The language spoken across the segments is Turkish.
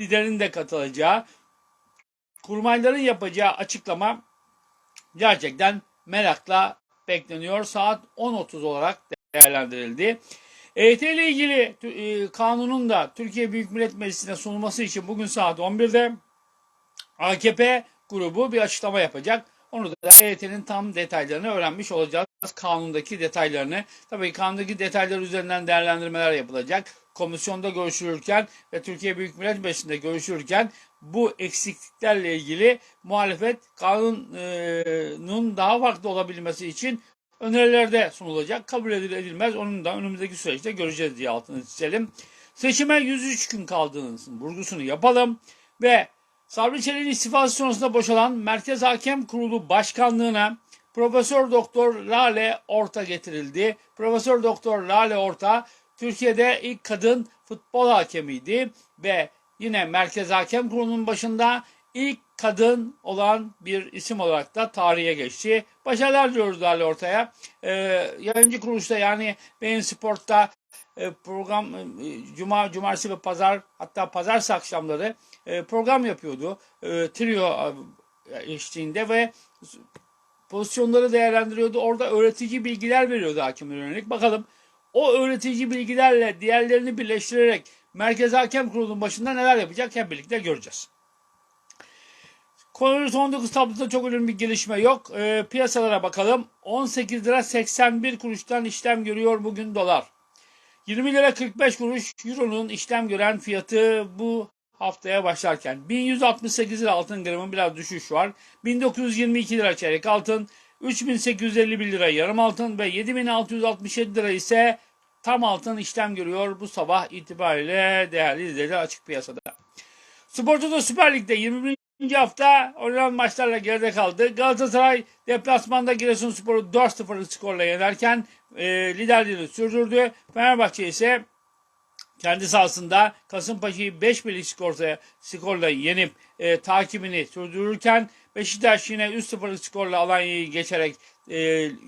liderin de katılacağı, kurmayların yapacağı açıklama gerçekten merakla bekleniyor. Saat 10.30 olarak değerlendirildi. EYT ile ilgili e, kanunun da Türkiye Büyük Millet Meclisi'ne sunulması için bugün saat 11'de AKP grubu bir açıklama yapacak. Onu da EYT'nin tam detaylarını öğrenmiş olacağız. Kanundaki detaylarını. Tabii kanundaki detaylar üzerinden değerlendirmeler yapılacak. Komisyonda görüşülürken ve Türkiye Büyük Millet Meclisi'nde görüşülürken bu eksikliklerle ilgili muhalefet kanunun daha farklı olabilmesi için önerilerde sunulacak. Kabul edilir edilmez onun da önümüzdeki süreçte göreceğiz diye altını çizelim. Seçime 103 gün kaldığının vurgusunu yapalım ve Sabri Çelik'in istifası sonrasında boşalan Merkez Hakem Kurulu Başkanlığına Profesör Doktor Lale Orta getirildi. Profesör Doktor Lale Orta Türkiye'de ilk kadın futbol hakemiydi ve yine Merkez Hakem Kurulu'nun başında ilk kadın olan bir isim olarak da tarihe geçti. Başarılar diliyoruz Lale Orta'ya. Ee, yayıncı kuruluşta yani Beyin Sport'ta e, program e, cuma, cumartesi ve pazar hatta pazartesi akşamları e, program yapıyordu. E, trio e, eşliğinde ve pozisyonları değerlendiriyordu. Orada öğretici bilgiler veriyordu hakemlere yönelik. Bakalım o öğretici bilgilerle diğerlerini birleştirerek Merkez Hakem Kurulu'nun başında neler yapacak hep birlikte göreceğiz. Koronavirüs 19 tabloda çok önemli bir gelişme yok. E, piyasalara bakalım. 18 lira 81 kuruştan işlem görüyor bugün dolar. 20 lira 45 kuruş Euro'nun işlem gören fiyatı bu haftaya başlarken 1168 lira altın gramın biraz düşüş var. 1922 lira çeyrek altın, 3851 lira yarım altın ve 7667 lira ise tam altın işlem görüyor bu sabah itibariyle değerli izleyiciler açık piyasada. Sportoda Süper Lig'de 21. hafta oynanan maçlarla geride kaldı. Galatasaray deplasmanda Giresunspor'u 4-0'lık skorla yenerken e, liderliğini sürdürdü. Fenerbahçe ise kendi sahasında Kasımpaşa'yı 5 birlik skorla, skorla yenip e, takibini sürdürürken Beşiktaş yine 3-0'lık skorla Alanya'yı geçerek e,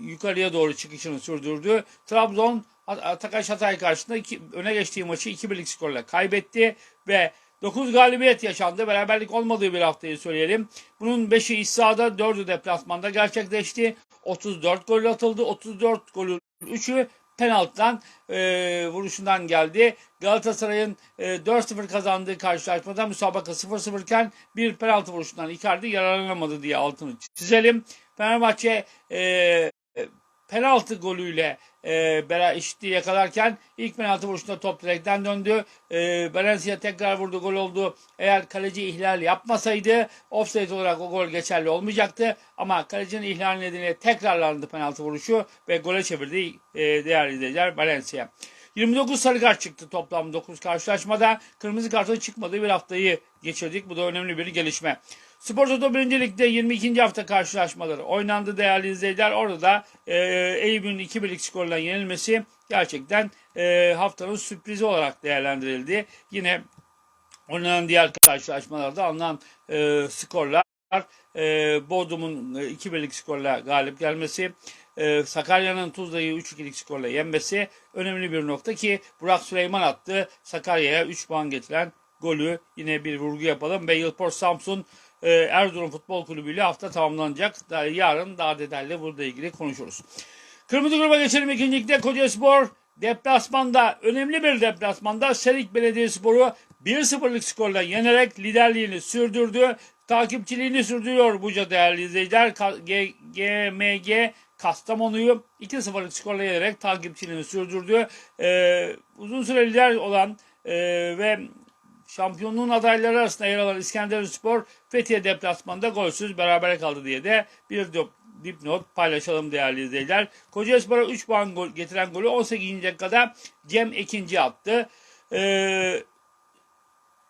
yukarıya doğru çıkışını sürdürdü. Trabzon Atakaş Hatay karşısında iki, öne geçtiği maçı 2-1'lik skorla kaybetti ve 9 galibiyet yaşandı. Beraberlik olmadığı bir haftayı söyleyelim. Bunun 5'i iç sahada, 4'ü deplasmanda gerçekleşti. 34 gol atıldı. 34 golün 3'ü penaltıdan e, vuruşundan geldi. Galatasaray'ın e, 4-0 kazandığı karşılaşmada müsabaka 0-0 iken bir penaltı vuruşundan Icardi yararlanamadı diye altını çizelim. Fenerbahçe e, penaltı golüyle e, bera eşitliği yakalarken ilk penaltı vuruşunda top direkten döndü. E, Valencia tekrar vurdu gol oldu. Eğer kaleci ihlal yapmasaydı offside olarak o gol geçerli olmayacaktı. Ama kalecinin ihlal nedeniyle tekrarlandı penaltı vuruşu ve gole çevirdi e, değerli izleyiciler Valencia. 29 sarı kart çıktı toplam 9 karşılaşmada. Kırmızı kartın çıkmadığı bir haftayı geçirdik. Bu da önemli bir gelişme. Spor Toto 1. Lig'de 22. hafta karşılaşmaları oynandı değerli izleyiciler. Orada da e, Eyüp'ün 2 birlik skorla yenilmesi gerçekten e, haftanın sürprizi olarak değerlendirildi. Yine oynanan diğer karşılaşmalarda alınan e, skorlar e, Bodrum'un 2 e, birlik skorla galip gelmesi, e, Sakarya'nın Tuzla'yı 3-2'lik skorla yenmesi önemli bir nokta ki Burak Süleyman attı. Sakarya'ya 3 puan getiren golü yine bir vurgu yapalım ve Yılport Samsun e, Erzurum Futbol Kulübü ile hafta tamamlanacak. Yarın daha detaylı burada ilgili konuşuruz. Kırmızı gruba geçelim ikincilikte Kocaspor deplasmanda önemli bir deplasmanda Serik Belediyespor'u 1-0'lık skorla yenerek liderliğini sürdürdü. Takipçiliğini sürdürüyor Buca değerli izleyiciler. GMG Kastamonu'yu 2-0'lık skorla yenerek takipçiliğini sürdürdü. Ee, uzun süre lider olan e, ve şampiyonluğun adayları arasında yer alan İskenderunspor Fethiye deplasmanında golsüz beraber kaldı diye de bir dipnot paylaşalım değerli izleyiciler. Kocaelispor'a 3 puan gol, getiren golü 18. dakikada Cem ikinci attı. Ee,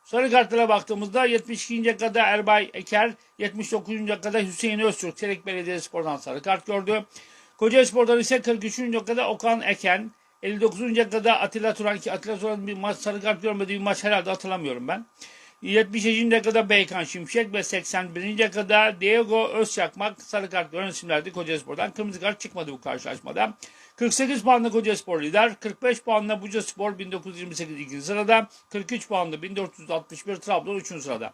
sarı kartlara baktığımızda 72. dakikada Erbay Eker, 79. dakikada Hüseyin Öztürk Çelik Belediyespor'dan sarı kart gördü. Kocaelispor'dan ise 43. dakikada Okan Eken, 59. dakikada Atilla Turan ki Atilla Turan bir maç sarı kart görmediği bir maç herhalde hatırlamıyorum ben. 70. dakikada Beykan Şimşek ve 81. dakikada Diego Özçakmak sarı kart gören isimlerdi Kocaelispor'dan. Kırmızı kart çıkmadı bu karşılaşmada. 48 puanla Koca Spor lider. 45 puanla Buca Spor 1928 ikinci sırada. 43 puanla 1461 Trabzon 3. sırada.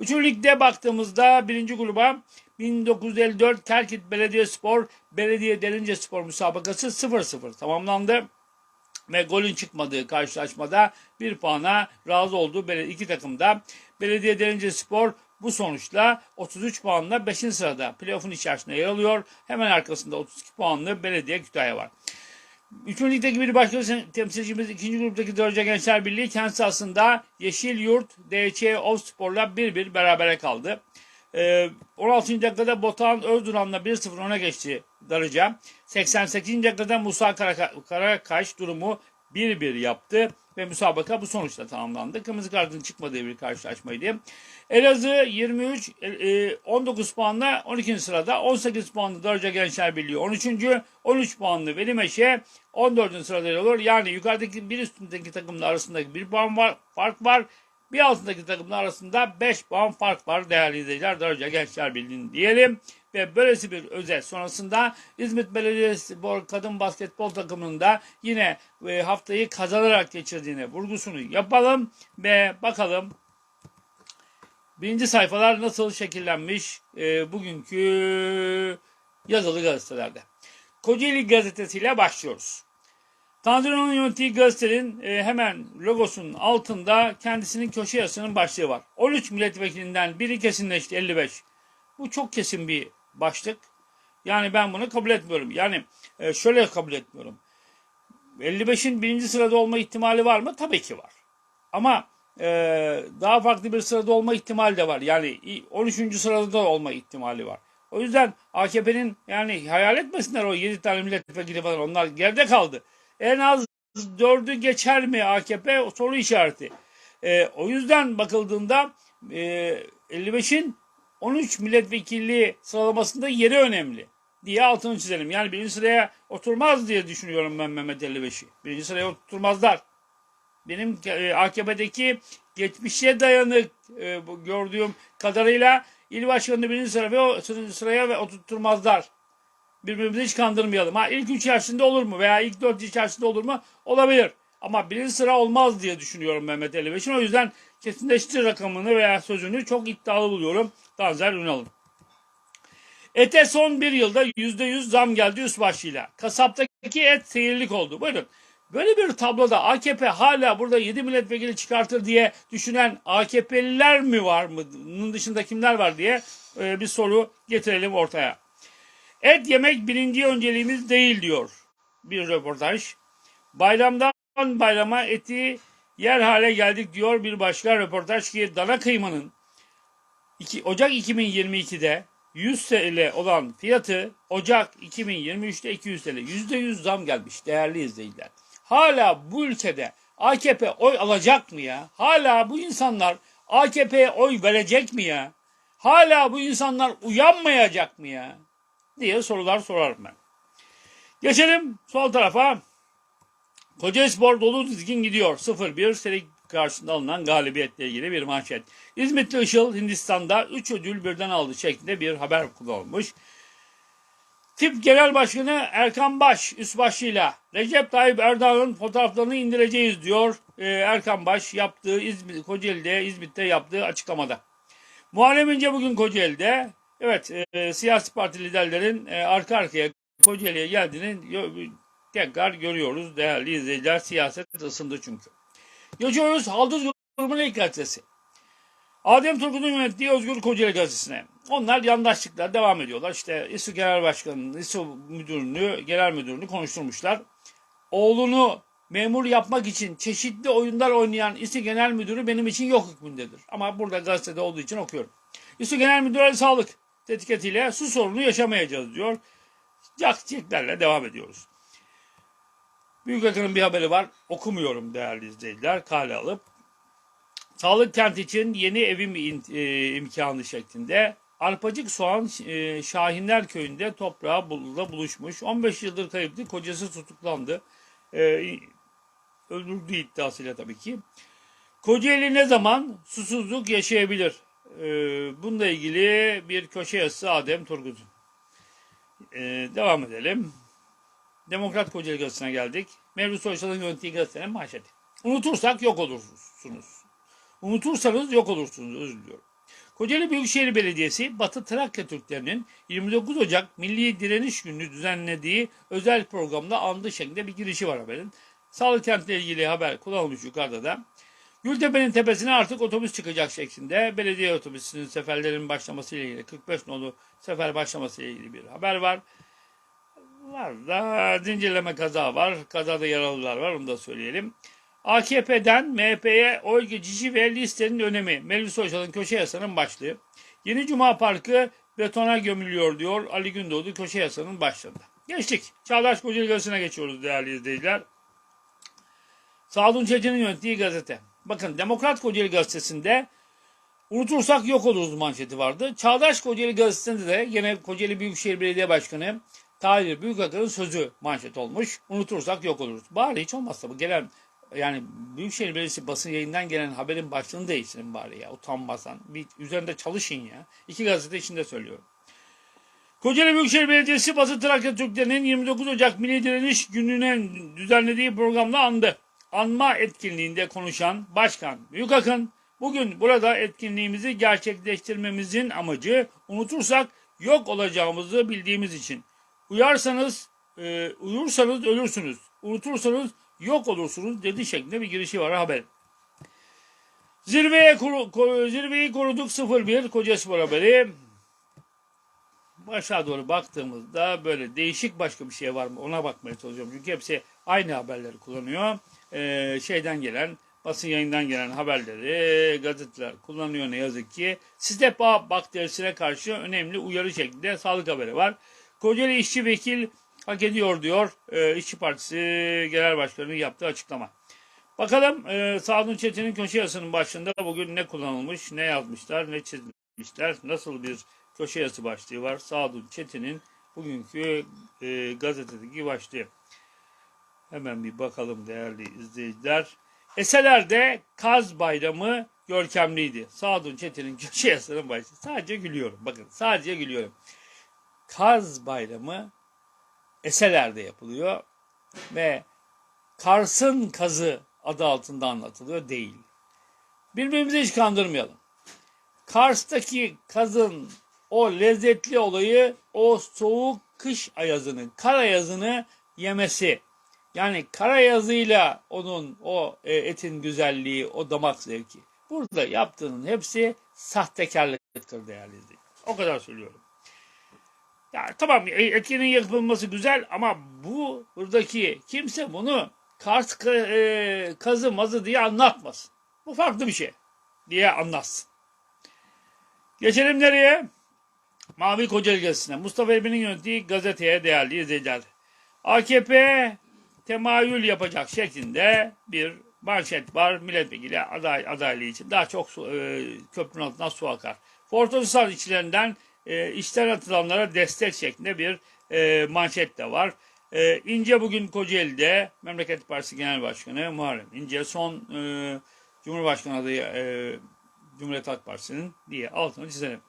Üçüncü ligde baktığımızda birinci gruba 1954 Kerkit Belediyespor Belediye Derince Spor müsabakası 0-0 tamamlandı ve golün çıkmadığı karşılaşmada bir puana razı oldu iki takım da. Belediye Derince Spor bu sonuçla 33 puanla 5. sırada playoff'un içerisinde yer alıyor. Hemen arkasında 32 puanlı Belediye Kütahya var. Üçüncü ligdeki bir başka temsilcimiz ikinci gruptaki Dörce Gençler Birliği kendi sahasında Yeşil Yurt DC Ovspor'la 1-1 berabere kaldı. Ee, 16. dakikada Botan Özduran'la 1-0 öne geçti Darıca. 88. dakikada Musa Karaka- Karakaş durumu 1-1 yaptı ve müsabaka bu sonuçla tamamlandı. Kırmızı kartın çıkmadığı bir karşılaşmaydı. Elazığ 23 e, 19 puanla 12. sırada 18 puanlı Darıca Gençler Birliği 13. 13 puanlı Velimeşe 14. sırada yer alıyor. Yani yukarıdaki bir üstündeki takımla arasındaki bir puan var, fark var. Bir altındaki takımlar arasında 5 puan fark var değerli izleyiciler. Darıca Gençler Birliği'nin diyelim. Ve böylesi bir özet sonrasında İzmit Belediyespor kadın basketbol takımının da yine e, haftayı kazanarak geçirdiğine vurgusunu yapalım ve bakalım birinci sayfalar nasıl şekillenmiş e, bugünkü yazılı gazetelerde. Kocaeli gazetesiyle başlıyoruz. Tanrı'nın yönettiği gazetenin e, hemen logosunun altında kendisinin köşe yazısının başlığı var. 13 milletvekilinden biri kesinleşti 55. Bu çok kesin bir başlık. Yani ben bunu kabul etmiyorum. Yani e, şöyle kabul etmiyorum. 55'in birinci sırada olma ihtimali var mı? Tabii ki var. Ama e, daha farklı bir sırada olma ihtimali de var. Yani 13. sırada da olma ihtimali var. O yüzden AKP'nin yani hayal etmesinler o 7 tane milletvekili falan onlar geride kaldı. En az 4'ü geçer mi AKP soru işareti. E, o yüzden bakıldığında e, 55'in 13 milletvekilliği sıralamasında yeri önemli diye altını çizelim. Yani birinci sıraya oturmaz diye düşünüyorum ben Mehmet 55'i. Birinci sıraya oturmazlar. Benim e, AKP'deki geçmişe dayanık e, gördüğüm kadarıyla il başkanını birinci sıraya sıraya ve oturtturmazlar. Birbirimizi hiç kandırmayalım. Ha ilk üç içerisinde olur mu veya ilk dört içerisinde olur mu? Olabilir. Ama birinci sıra olmaz diye düşünüyorum Mehmet 55'in. O yüzden kesinleştir rakamını veya sözünü çok iddialı buluyorum. Tanzer Ünal'ın. Ete son bir yılda %100 zam geldi üst başlığıyla. Kasaptaki et seyirlik oldu. Buyurun. Böyle bir tabloda AKP hala burada 7 milletvekili çıkartır diye düşünen AKP'liler mi var mı? Bunun dışında kimler var diye e, bir soru getirelim ortaya. Et yemek birinci önceliğimiz değil diyor bir röportaj. Bayramdan bayrama eti yer hale geldik diyor bir başka röportaj ki dana kıymanın iki- Ocak 2022'de 100 TL olan fiyatı Ocak 2023'te 200 TL. %100 zam gelmiş değerli izleyiciler. Hala bu ülkede AKP oy alacak mı ya? Hala bu insanlar AKP'ye oy verecek mi ya? Hala bu insanlar uyanmayacak mı ya? Diye sorular sorarım ben. Geçelim sol tarafa. Kocaelispor dolu dizgin gidiyor. 0-1 Serik karşısında alınan galibiyetle ilgili bir manşet. İzmitli Işıl Hindistan'da 3 ödül birden aldı şeklinde bir haber kullanılmış. Tip Genel Başkanı Erkan Baş üst başlığıyla Recep Tayyip Erdoğan'ın fotoğraflarını indireceğiz diyor Ee, Erkan Baş yaptığı İzmit, Kocaeli'de İzmit'te yaptığı açıklamada. Muharrem İnce bugün Kocaeli'de evet e, siyasi parti liderlerin e, arka arkaya Kocaeli'ye geldiğini yo- tekrar görüyoruz değerli izleyiciler. Siyaset ısındı çünkü. Geçiyoruz Halduz grubunun ilk gazetesi. Adem Turgut'un yönettiği Özgür Kocaeli gazetesine. Onlar yandaşlıkla devam ediyorlar. İşte İSO Genel Başkanı'nın, İSO müdürünü, genel müdürünü konuşturmuşlar. Oğlunu memur yapmak için çeşitli oyunlar oynayan İSO Genel Müdürü benim için yok hükmündedir. Ama burada gazetede olduğu için okuyorum. İSO Genel Müdürü Sağlık etiketiyle su sorunu yaşamayacağız diyor. Cakçeklerle devam ediyoruz. Büyük Akın'ın bir haberi var. Okumuyorum değerli izleyiciler. Kale alıp. Sağlık kent için yeni evim e, imkanı şeklinde Arpacık Soğan e, Şahinler Köyü'nde toprağa buluda buluşmuş. 15 yıldır kayıptı. Kocası tutuklandı. E, öldürdüğü iddiasıyla tabii ki. Kocaeli ne zaman susuzluk yaşayabilir? E, bununla ilgili bir köşe yazısı Adem Turgut'un. E, devam edelim. Demokrat Kocaeli Gazetesi'ne geldik. Mevlüt Soysal'ın yönettiği gazetenin manşeti. Unutursak yok olursunuz. Unutursanız yok olursunuz. Özür diliyorum. Kocaeli Büyükşehir Belediyesi Batı Trakya Türklerinin 29 Ocak Milli Direniş Günü düzenlediği özel programda andı şeklinde bir girişi var haberin. Sağlık kentle ilgili haber kullanılmış yukarıda da. Gültepe'nin tepesine artık otobüs çıkacak şeklinde belediye otobüsünün seferlerin başlaması ile ilgili 45 nolu sefer başlaması ile ilgili bir haber var. Var da zincirleme kaza var. Kazada yaralılar var onu da söyleyelim. AKP'den MHP'ye oy geçişi ve listenin önemi. Mevlüt Soysal'ın köşe yasanın başlığı. Yeni Cuma Parkı betona gömülüyor diyor Ali Gündoğdu köşe yasanın başlığında. Geçtik. Çağdaş Kocaeli Gazetesi'ne geçiyoruz değerli izleyiciler. Sadun Çetin'in yönettiği gazete. Bakın Demokrat Kocaeli Gazetesi'nde unutursak yok oluruz manşeti vardı. Çağdaş Kocaeli Gazetesi'nde de yine Kocaeli Büyükşehir Belediye Başkanı Tahir Büyükakın'ın sözü manşet olmuş. Unutursak yok oluruz. Bari hiç olmazsa bu gelen yani Büyükşehir Belediyesi basın yayından gelen haberin başlığını değiştirin bari ya utanmasan. Bir üzerinde çalışın ya. İki gazete içinde söylüyorum. Kocaeli Büyükşehir Belediyesi Batı Trakya Türklerinin 29 Ocak Milli Direniş Günü'ne düzenlediği programda andı. Anma etkinliğinde konuşan Başkan Büyükakın, bugün burada etkinliğimizi gerçekleştirmemizin amacı unutursak yok olacağımızı bildiğimiz için. Uyarsanız, e, uyursanız ölürsünüz. Unutursanız yok olursunuz dedi şeklinde bir girişi var haber. Zirveye kuru, ko- zirveyi koruduk 01 Kocaspor haberi. Aşağı doğru baktığımızda böyle değişik başka bir şey var mı ona bakmaya çalışıyorum. Çünkü hepsi aynı haberleri kullanıyor. Ee, şeyden gelen basın yayından gelen haberleri gazeteler kullanıyor ne yazık ki. Stepha bakterisine karşı önemli uyarı şeklinde sağlık haberi var. Kocaeli işçi vekil hak ediyor diyor e, İşçi Partisi Genel Başkanı'nın yaptığı açıklama. Bakalım e, Sadun Çetin'in köşe yazısının başında bugün ne kullanılmış, ne yazmışlar, ne çizmişler, nasıl bir köşe yazısı başlığı var. Sadun Çetin'in bugünkü e, gazetedeki başlığı. Hemen bir bakalım değerli izleyiciler. Eselerde Kaz Bayramı görkemliydi. Sadun Çetin'in köşe yazısının başlığı. Sadece gülüyorum. Bakın sadece gülüyorum. Kaz Bayramı Eseler'de yapılıyor ve Kars'ın kazı adı altında anlatılıyor değil. Birbirimizi hiç kandırmayalım. Kars'taki kazın o lezzetli olayı o soğuk kış ayazını, kar ayazını yemesi. Yani kar ayazıyla onun o e, etin güzelliği, o damak zevki. Burada yaptığının hepsi sahtekarlıktır değerli izleyiciler. O kadar söylüyorum. Ya tamam e, etkinin yapılması güzel ama bu buradaki kimse bunu Kars ka- e, kazı mazı diye anlatmasın. Bu farklı bir şey diye anlatsın. Geçelim nereye? Mavi Kocaeli Gazetesi'ne. Mustafa Emin'in yönettiği gazeteye değerli izleyiciler. AKP temayül yapacak şeklinde bir manşet var. Milletvekili aday, adaylığı için daha çok su, e, köprünün altından su akar. Fortosal içlerinden e, işten atılanlara destek şeklinde bir e, manşet de var. E, İnce bugün Kocaeli'de Memleket Partisi Genel Başkanı Muharrem İnce son e, Cumhurbaşkanı adayı e, Cumhuriyet Halk Partisi'nin diye altını çizelim.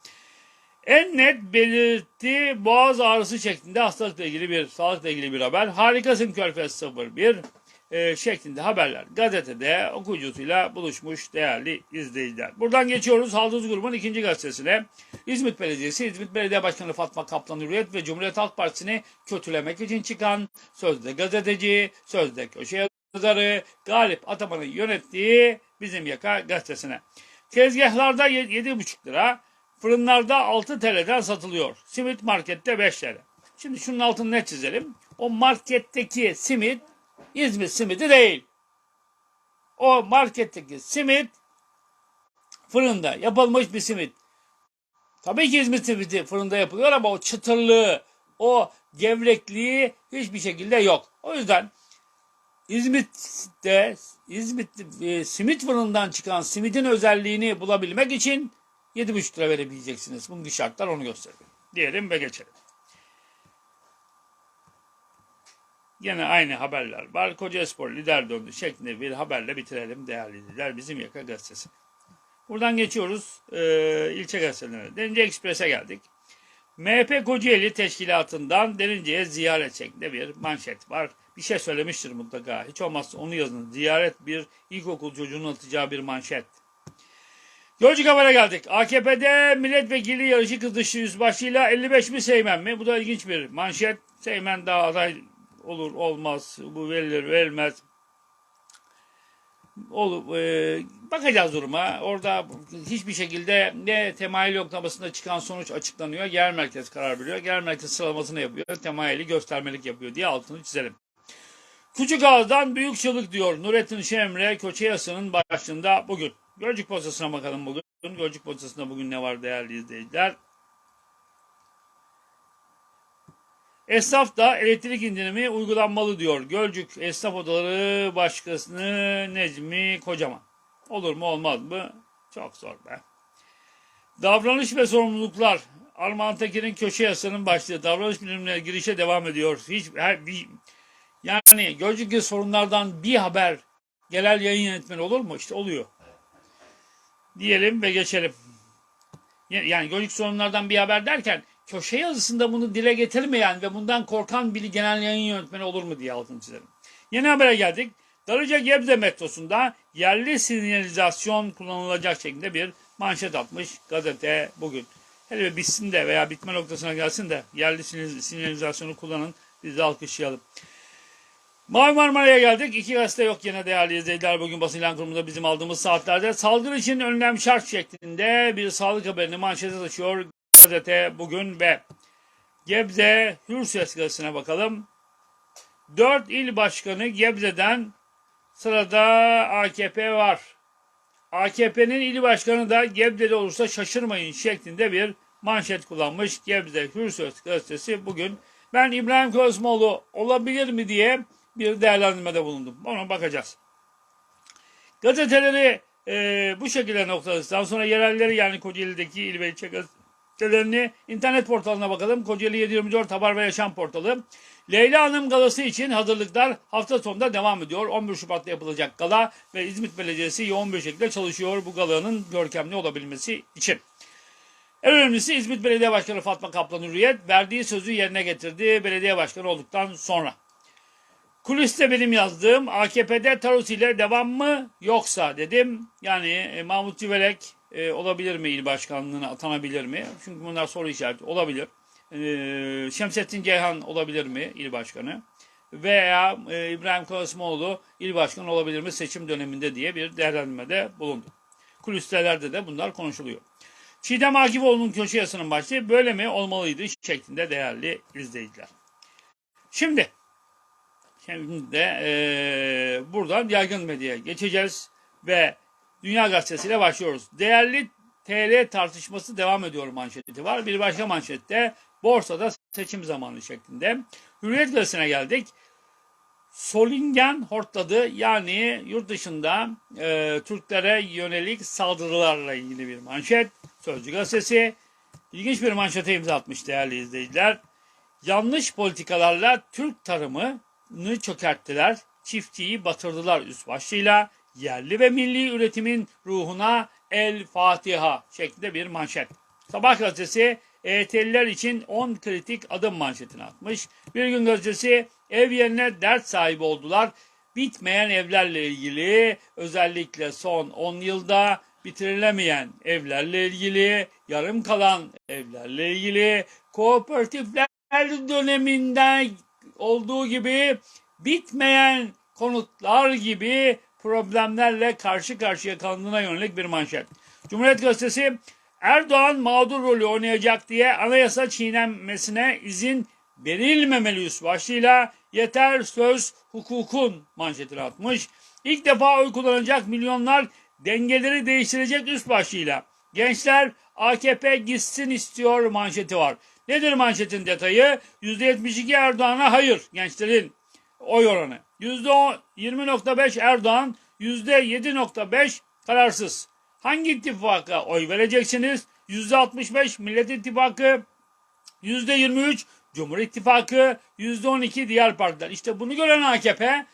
En net belirti boğaz ağrısı şeklinde hastalıkla ilgili bir, sağlıkla ilgili bir haber. Harikasın Körfez 01 e, şeklinde haberler gazetede okuyucusuyla buluşmuş değerli izleyiciler. Buradan geçiyoruz Halduz Grubun ikinci gazetesine. İzmit Belediyesi, İzmit Belediye Başkanı Fatma Kaplan Hürriyet ve Cumhuriyet Halk Partisi'ni kötülemek için çıkan sözde gazeteci, sözde köşe yazarı Galip Ataman'ın yönettiği Bizim Yaka gazetesine. Tezgahlarda 7,5 lira, fırınlarda 6 TL'den satılıyor. Simit markette 5 TL. Şimdi şunun altını ne çizelim? O marketteki simit İzmit simidi değil. O marketteki simit fırında yapılmış bir simit. Tabii ki İzmit simidi fırında yapılıyor ama o çıtırlığı, o gevrekliği hiçbir şekilde yok. O yüzden İzmit'te İzmit e, simit fırından çıkan simidin özelliğini bulabilmek için 7,5 lira verebileceksiniz. Bugünkü şartlar onu gösteriyor. Diyelim ve geçelim. Yine aynı haberler var. Kocaspor lider döndü şeklinde bir haberle bitirelim değerli izleyiciler. Bizim Yaka Gazetesi. Buradan geçiyoruz e, ilçe gazetelerine. Denice Ekspres'e geldik. MHP Kocaeli Teşkilatı'ndan Derince'ye ziyaret şeklinde bir manşet var. Bir şey söylemiştir mutlaka. Hiç olmazsa onu yazın. Ziyaret bir ilkokul çocuğunun atacağı bir manşet. Gölcük Haber'e geldik. AKP'de milletvekili yarışı kızıştı yüzbaşıyla 55 mi Seymen mi? Bu da ilginç bir manşet. Seymen daha aday olur olmaz. Bu verilir verilmez. Olur, e, bakacağız duruma. Orada hiçbir şekilde ne temayül yoklamasında çıkan sonuç açıklanıyor. Genel merkez karar veriyor. Genel merkez sıralamasını yapıyor. Temayülü göstermelik yapıyor diye altını çizelim. Küçük ağızdan büyük çığlık diyor Nurettin Şemre Koçeyası'nın başlığında bugün. Gölcük postasına bakalım bugün. Gölcük postasında bugün ne var değerli izleyiciler? Esnaf da elektrik indirimi uygulanmalı diyor. Gölcük Esnaf Odaları Başkanı Necmi Kocaman. Olur mu olmaz mı? Çok zor be. Davranış ve sorumluluklar. Armağan Tekin'in köşe yazısının başlığı. Davranış bilimine girişe devam ediyor. Hiç, her, bir, yani Gölcük'te sorunlardan bir haber genel yayın yönetmeni olur mu? İşte oluyor. Diyelim ve geçelim. Yani Gölcük sorunlardan bir haber derken köşe yazısında bunu dile getirmeyen ve bundan korkan bir genel yayın yönetmeni olur mu diye altını çizelim. Yeni habere geldik. Darıca Gebze metrosunda yerli sinyalizasyon kullanılacak şeklinde bir manşet atmış gazete bugün. Hele bir bitsin de veya bitme noktasına gelsin de yerli sinyalizasyonu kullanın biz de alkışlayalım. Mavi Marmara'ya geldik. İki gazete yok yine değerli izleyiciler. Bugün basın kurumunda bizim aldığımız saatlerde salgın için önlem şart şeklinde bir sağlık haberini manşete taşıyor gazete bugün ve Gebze Hürses gazetesine bakalım. Dört il başkanı Gebze'den sırada AKP var. AKP'nin il başkanı da Gebze'de olursa şaşırmayın şeklinde bir manşet kullanmış Gebze Hürses gazetesi bugün. Ben İbrahim Kozmoğlu olabilir mi diye bir değerlendirmede bulundum. Ona bakacağız. Gazeteleri e, bu şekilde noktaladıktan sonra yerelleri yani Kocaeli'deki il ve ilçe gazetelerini internet portalına bakalım. Kocaeli 724 Haber ve Yaşam portalı. Leyla Hanım galası için hazırlıklar hafta sonunda devam ediyor. 11 Şubat'ta yapılacak gala ve İzmit Belediyesi yoğun bir şekilde çalışıyor bu galanın görkemli olabilmesi için. En önemlisi İzmit Belediye Başkanı Fatma Kaplan Hürriyet verdiği sözü yerine getirdi belediye başkanı olduktan sonra. Kuliste benim yazdığım AKP'de Tarus ile devam mı yoksa dedim. Yani e, Mahmut Civelek e, olabilir mi il başkanlığına atanabilir mi? Çünkü bunlar soru işareti olabilir. E, Şemsettin Ceyhan olabilir mi il başkanı? Veya e, İbrahim Kasımoğlu il başkanı olabilir mi seçim döneminde diye bir değerlendirmede bulundu. Kulislerde de bunlar konuşuluyor. Çiğdem Akifoğlu'nun köşe yazısının başlığı böyle mi olmalıydı şeklinde değerli izleyiciler. Şimdi Şimdi e, buradan yaygın medyaya geçeceğiz ve Dünya Gazetesi ile başlıyoruz. Değerli TL tartışması devam ediyor manşeti var. Bir başka manşette borsada seçim zamanı şeklinde. Hürriyet Gazetesi'ne geldik. Solingen hortladı yani yurt dışında e, Türklere yönelik saldırılarla ilgili bir manşet. Sözcü Gazetesi ilginç bir manşete imza atmış değerli izleyiciler. Yanlış politikalarla Türk tarımı çökerttiler, çiftçiyi batırdılar üst başlığıyla yerli ve milli üretimin ruhuna El Fatiha şeklinde bir manşet. Sabah gazetesi EYT'liler için 10 kritik adım manşetini atmış. Bir gün gazetesi ev yerine dert sahibi oldular. Bitmeyen evlerle ilgili özellikle son 10 yılda bitirilemeyen evlerle ilgili, yarım kalan evlerle ilgili, kooperatifler döneminde olduğu gibi bitmeyen konutlar gibi problemlerle karşı karşıya kaldığına yönelik bir manşet. Cumhuriyet Gazetesi Erdoğan mağdur rolü oynayacak diye anayasa çiğnenmesine izin verilmemeli üst başlığıyla yeter söz hukukun manşetini atmış. İlk defa oy kullanacak milyonlar dengeleri değiştirecek üst başlığıyla. Gençler AKP gitsin istiyor manşeti var. Nedir manşetin detayı? %72 Erdoğan'a hayır gençlerin oy oranı. %20.5 Erdoğan, %7.5 kararsız. Hangi ittifaka oy vereceksiniz? %65 Millet İttifakı, %23 Cumhur İttifakı, %12 diğer partiler. İşte bunu gören AKP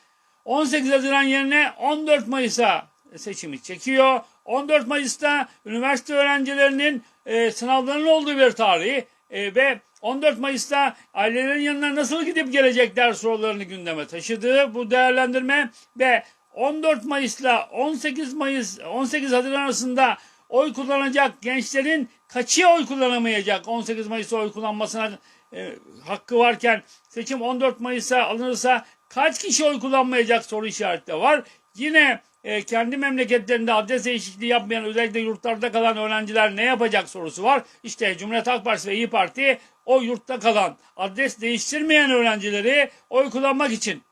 18 Haziran yerine 14 Mayıs'a seçimi çekiyor. 14 Mayıs'ta üniversite öğrencilerinin e, sınavlarının olduğu bir tarihi e, ve 14 Mayıs'ta ailelerin yanına nasıl gidip gelecekler sorularını gündeme taşıdı bu değerlendirme ve 14 Mayıs'la 18 Mayıs 18 Haziran arasında oy kullanacak gençlerin kaçı oy kullanamayacak 18 Mayıs'ta oy kullanmasına e, hakkı varken seçim 14 Mayıs'a alınırsa kaç kişi oy kullanmayacak soru işareti de var. Yine e, kendi memleketlerinde adres değişikliği yapmayan özellikle yurtlarda kalan öğrenciler ne yapacak sorusu var. İşte Cumhuriyet Halk Partisi ve İyi Parti o yurtta kalan adres değiştirmeyen öğrencileri oy kullanmak için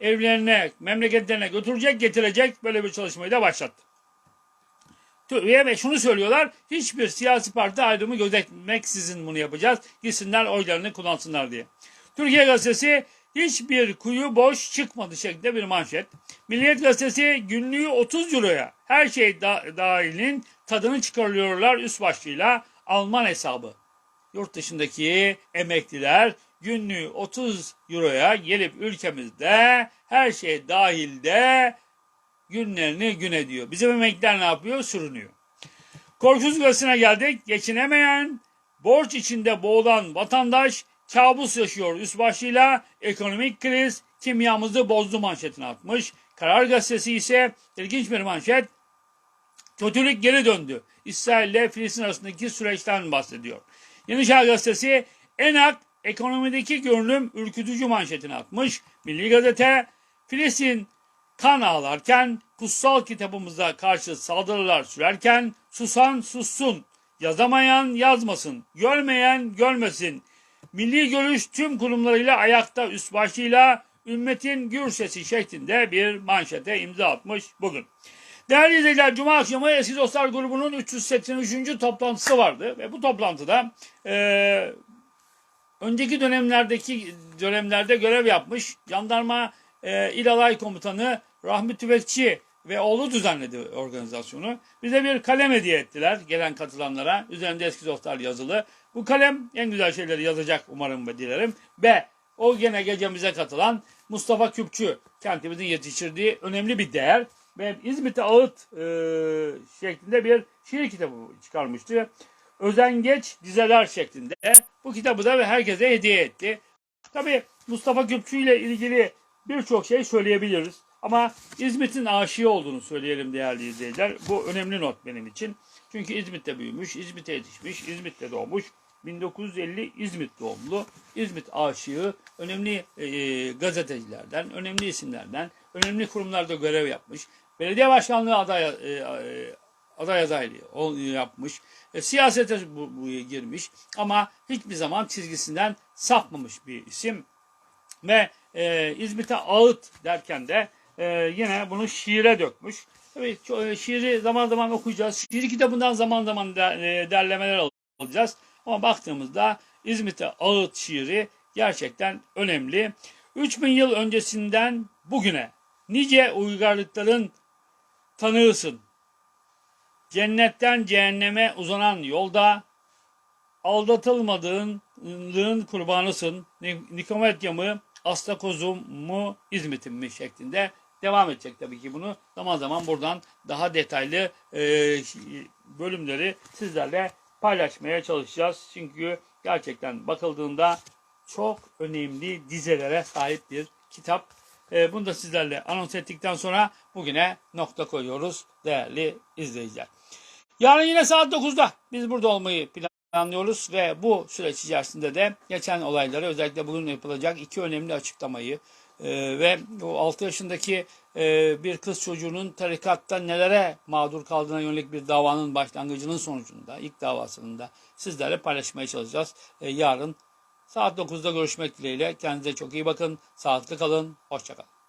evlerine, memleketlerine götürecek, getirecek böyle bir çalışmayı da başlattı. Ve şunu söylüyorlar, hiçbir siyasi parti ayrımı gözetmeksizin bunu yapacağız. Gitsinler oylarını kullansınlar diye. Türkiye Gazetesi hiçbir kuyu boş çıkmadı şeklinde bir manşet. Milliyet Gazetesi günlüğü 30 euroya her şey da dahilin tadını çıkarıyorlar üst başlığıyla Alman hesabı. Yurt dışındaki emekliler günlüğü 30 euroya gelip ülkemizde her şey dahilde günlerini gün ediyor. Bizim emekliler ne yapıyor? Sürünüyor. Korkusuz gazetesine geldik. Geçinemeyen, borç içinde boğulan vatandaş kabus yaşıyor üst başlığıyla ekonomik kriz kimyamızı bozdu manşetini atmış. Karar gazetesi ise ilginç bir manşet. Kötülük geri döndü. İsrail ile Filistin arasındaki süreçten bahsediyor. Yeni Çağ gazetesi Enak ekonomideki görünüm ürkütücü manşetini atmış. Milli Gazete Filistin kan ağlarken kutsal kitabımıza karşı saldırılar sürerken susan sussun, yazamayan yazmasın, görmeyen görmesin. Milli görüş tüm kurumlarıyla ayakta üst başlığıyla ümmetin gür sesi şeklinde bir manşete imza atmış bugün. Değerli izleyiciler Cuma akşamı Eski Dostlar grubunun 383. toplantısı vardı ve bu toplantıda e, önceki dönemlerdeki dönemlerde görev yapmış jandarma e, İl Alay Komutanı Rahmi Tüfekçi ve oğlu düzenledi organizasyonu. Bize bir kalem hediye ettiler gelen katılanlara. Üzerinde eski dostlar yazılı. Bu kalem en güzel şeyleri yazacak umarım ve dilerim. Ve o gene gecemize katılan Mustafa Küpçü kentimizin yetiştirdiği önemli bir değer. Ve İzmit'e ağıt e, şeklinde bir şiir kitabı çıkarmıştı. Özengeç dizeler şeklinde. Bu kitabı da herkese hediye etti. Tabii Mustafa Küpçü ile ilgili birçok şey söyleyebiliriz. Ama İzmit'in aşığı olduğunu söyleyelim değerli izleyiciler. Bu önemli not benim için. Çünkü İzmit'te büyümüş, İzmit'te yetişmiş, İzmit'te doğmuş. 1950 İzmit doğumlu, İzmit aşığı, önemli e, gazetecilerden, önemli isimlerden, önemli kurumlarda görev yapmış. Belediye başkanlığı aday, e, e, aday adaylığı yapmış. E, siyasete bu, bu girmiş ama hiçbir zaman çizgisinden sapmamış bir isim. Ve e, İzmit'e ağıt derken de e, yine bunu şiire dökmüş. Tabii e, şiiri zaman zaman okuyacağız. Şiir kitabından zaman zaman de, e, derlemeler alacağız. Ama baktığımızda İzmit'e ağıt şiiri gerçekten önemli. 3000 yıl öncesinden bugüne nice uygarlıkların tanığısın. Cennetten cehenneme uzanan yolda aldatılmadığın kurbanısın. Nikometya mı, Astakozum mu, İzmit'in mi şeklinde devam edecek tabii ki bunu. Zaman zaman buradan daha detaylı e, bölümleri sizlerle paylaşmaya çalışacağız. Çünkü gerçekten bakıldığında çok önemli dizelere sahip bir kitap. E, bunu da sizlerle anons ettikten sonra bugüne nokta koyuyoruz değerli izleyiciler. Yarın yine saat 9'da biz burada olmayı planlıyoruz ve bu süreç içerisinde de geçen olayları özellikle bugün yapılacak iki önemli açıklamayı ee, ve o 6 yaşındaki e, bir kız çocuğunun tarikatta nelere mağdur kaldığına yönelik bir davanın başlangıcının sonucunda, ilk davasının da sizlerle paylaşmaya çalışacağız. Ee, yarın saat 9'da görüşmek dileğiyle. Kendinize çok iyi bakın. Sağlıklı kalın. Hoşçakalın.